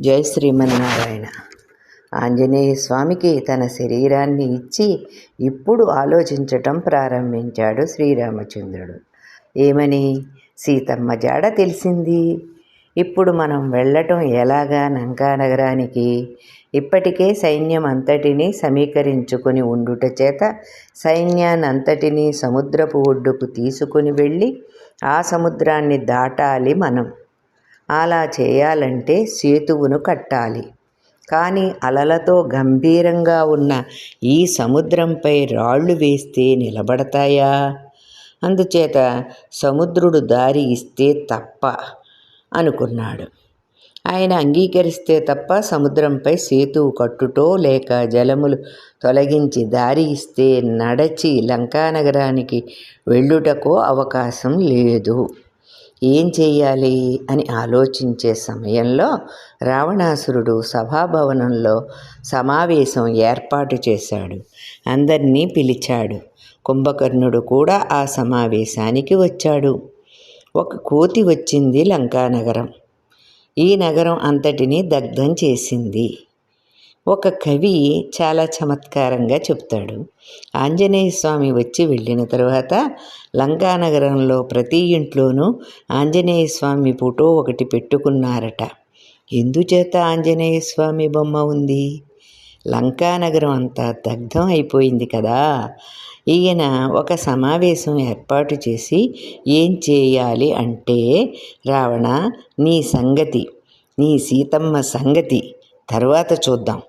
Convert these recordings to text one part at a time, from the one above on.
జై శ్రీమన్నారాయణ. ఆంజనేయ స్వామికి తన శరీరాన్ని ఇచ్చి ఇప్పుడు ఆలోచించటం ప్రారంభించాడు శ్రీరామచంద్రుడు. ఏమని? సీతమ్మ జాడ తెలిసింది. ఇప్పుడు మనం వెళ్ళటం ఎలాగా లంకానగరానికి ఇప్పటికే సైన్యం అంతటినీ సమీకరించుకొని ఉండుట చేత సైన్యాన్నంతటినీ సముద్రపు ఒడ్డుకు తీసుకుని వెళ్ళి ఆ సముద్రాన్ని దాటాలి మనం. అలా చేయాలంటే సేతువును కట్టాలి. కానీ అలలతో గంభీరంగా ఉన్న ఈ సముద్రంపై రాళ్ళు వేస్తే నిలబడతాయా? అందుచేత సముద్రుడు దారి ఇస్తే తప్ప అనుకున్నాడు. ఆయన అంగీకరిస్తే తప్ప సముద్రంపై సేతువు కట్టుటో లేక జలములు తొలగించి దారి ఇస్తే నడచి లంకానగరానికి వెళ్ళుటకో అవకాశం లేదు. ఏం చేయాలి అని ఆలోచించే సమయంలో రావణాసురుడు సభాభవనంలో సమావేశం ఏర్పాటు చేశాడు. అందరినీ పిలిచాడు. కుంభకర్ణుడు కూడా ఆ సమావేశానికి వచ్చాడు. ఒక కోతి వచ్చింది లంకానగరం. ఈ నగరం అంతటినీ దగ్ధం చేసింది. ఒక కవి చాలా చమత్కారంగా చెప్తాడు. ఆంజనేయ స్వామి వచ్చి వెళ్ళిన తర్వాత లంకానగరంలో ప్రతి ఇంట్లోనూ ఆంజనేయ స్వామి ఫోటో ఒకటి పెట్టుకున్నారట. ఎందుచేత ఆంజనేయ స్వామి బొమ్మ ఉంది? లంకానగరం అంతా దగ్ధం అయిపోయింది కదా. ఈయన ఒక సమావేశం ఏర్పాటు చేసి ఏం చేయాలి అంటే రావణ నీ సంగతి నీ సీతమ్మ సంగతి తర్వాత చూద్దాం.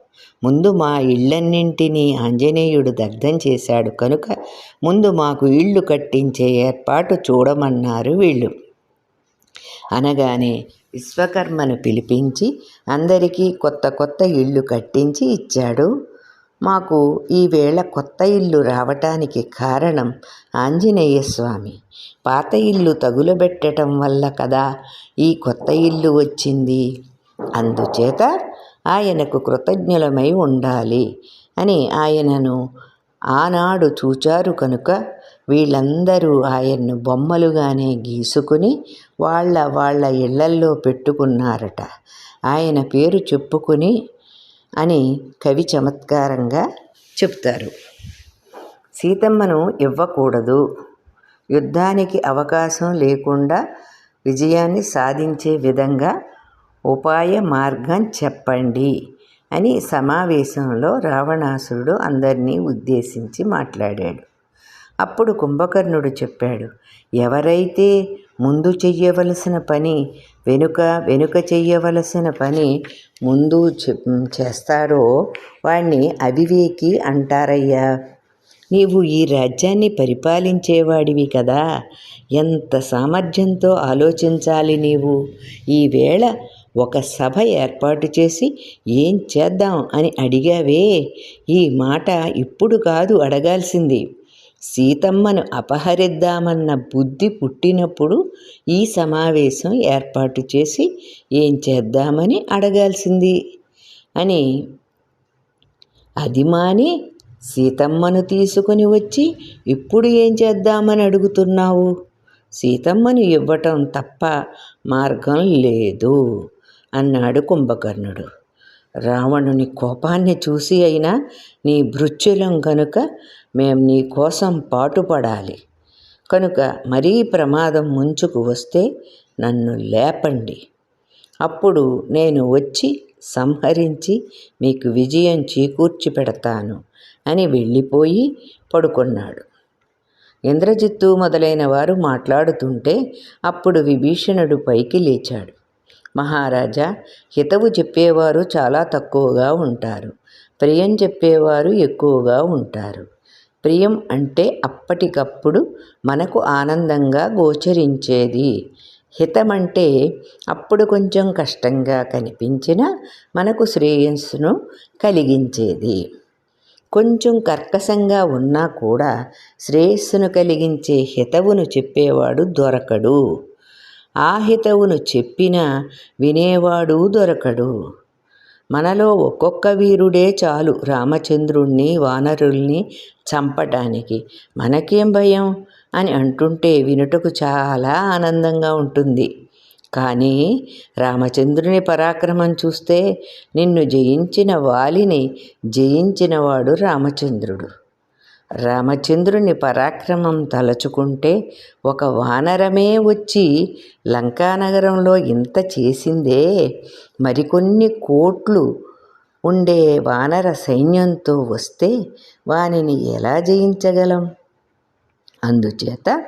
ముందు మా ఇళ్ళన్నింటినీ ఆంజనేయుడు దగ్ధం చేశాడు కనుక ముందు మాకు ఇళ్ళు కట్టించే ఏర్పాటు చూడమన్నారు వీళ్ళు. అనగానే విశ్వకర్మను పిలిపించి అందరికీ కొత్త కొత్త ఇళ్ళు కట్టించి ఇచ్చాడు. మాకు ఈవేళ కొత్త ఇల్లు రావటానికి కారణం ఆంజనేయ స్వామి. పాత ఇల్లు తగులబెట్టడం వల్ల కదా ఈ కొత్త ఇల్లు వచ్చింది. అందుచేత ఆయనకు కృతజ్ఞులమై ఉండాలి అని ఆయనను ఆనాడు చూచారు కనుక వీళ్ళందరూ ఆయన్ను బొమ్మలుగానే గీసుకుని వాళ్ళ వాళ్ళ ఇళ్ళల్లో పెట్టుకున్నారట. ఆయన పేరు చెప్పుకుని అని కవి చమత్కారంగా చెప్తారు సీతమ్మను ఇవ్వకూడదు. యుద్ధానికి అవకాశం లేకుండా విజయాన్ని సాధించే విధంగా ఉపాయ మార్గం చెప్పండి అని సమావేశంలో రావణాసురుడు అందరినీ ఉద్దేశించి మాట్లాడాడు. అప్పుడు కుంభకర్ణుడు చెప్పాడు ఎవరైతే ముందు చెయ్యవలసిన పని వెనుక వెనుక చెయ్యవలసిన పని ముందు చేస్తారో వాణ్ణి అవివేకి అంటారయ్యా. నీవు ఈ రాజ్యాన్ని పరిపాలించేవాడివి కదా. ఎంత సామర్థ్యంతో ఆలోచించాలి నీవు? ఈవేళ ఒక సభ ఏర్పాటు చేసి ఏం చేద్దాం అని అడిగావే? ఈ మాట ఇప్పుడు కాదు అడగాల్సింది. సీతమ్మను అపహరిద్దామన్న బుద్ధి పుట్టినప్పుడు ఈ సమావేశం ఏర్పాటు చేసి ఏం చేద్దామని అడగాల్సింది. అని. అది మాని సీతమ్మను తీసుకుని వచ్చి ఇప్పుడు ఏం చేద్దామని అడుగుతున్నావు? సీతమ్మను ఇవ్వటం తప్ప మార్గం లేదు. అన్నాడు కుంభకర్ణుడు. రావణుని కోపాన్ని చూసి అయినా నీ భృత్యులం కనుక మేం నీ కోసం పాటుపడాలి. కనుక మరీ ప్రమాదం ముంచుకు వస్తే నన్ను లేపండి. అప్పుడు నేను వచ్చి సంహరించి మీకు విజయం చేకూర్చి పెడతాను అని వెళ్ళిపోయి పడుకున్నాడు. ఇంద్రజిత్తు మొదలైన వారు మాట్లాడుతుంటే అప్పుడు విభీషణుడు పైకి లేచాడు. మహారాజా హితవు చెప్పేవారు చాలా తక్కువగా ఉంటారు. ప్రియం చెప్పేవారు ఎక్కువగా ఉంటారు. ప్రియం అంటే అప్పటికప్పుడు మనకు ఆనందంగా గోచరించేది. హితమంటే అప్పుడు కొంచెం కష్టంగా కనిపించిన మనకు శ్రేయస్సును కలిగించేది. కొంచెం కర్కశంగా ఉన్నా కూడా శ్రేయస్సును కలిగించే హితవును చెప్పేవాడు దొరకడు. ఆహితవును చెప్పిన వినేవాడు దొరకడు. మనలో ఒక్కొక్క వీరుడే చాలు రామచంద్రుణ్ణి వానరుల్ని చంపటానికి. మనకేం భయం? అని అంటుంటే వినుటకు చాలా ఆనందంగా ఉంటుంది. కానీ రామచంద్రుని పరాక్రమం చూస్తే నిన్ను జయించిన వాలిని జయించినవాడు రామచంద్రుడు. రామచంద్రుని పరాక్రమం తలచుకుంటే ఒక వానరమే వచ్చి లంకానగరంలో ఇంత చేసిందే. మరికొన్ని కోట్లు ఉండే వానర సైన్యంతో వస్తే వానిని ఎలా జయించగలం? అందుచేత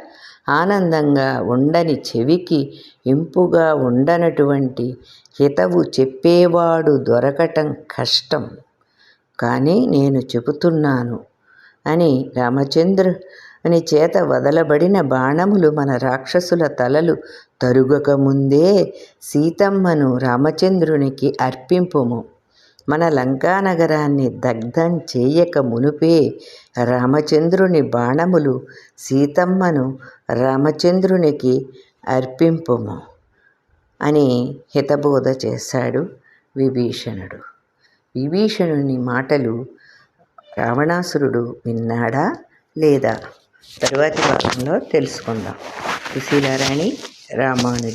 ఆనందంగా ఉండని చెవికి ఇంపుగా ఉండనటువంటి హితవు చెప్పేవాడు దొరకటం కష్టం. కానీ నేను చెబుతున్నాను అని రామచంద్రుని చేత వదలబడిన బాణములు మన రాక్షసుల తలలు తరుగక ముందే సీతమ్మను రామచంద్రునికి అర్పింపుము. మన లంకానగరాన్ని దగ్ధం చేయక మునుపే రామచంద్రుని బాణములు సీతమ్మను రామచంద్రునికి అర్పింపుము అని హితబోధ చేశాడు విభీషణుడు. విభీషణుని మాటలు రావణాసురుడు విన్నాడా లేదా? తరువాతి భాగంలో తెలుసుకుందాం. సుశీలారాణి రామానుజ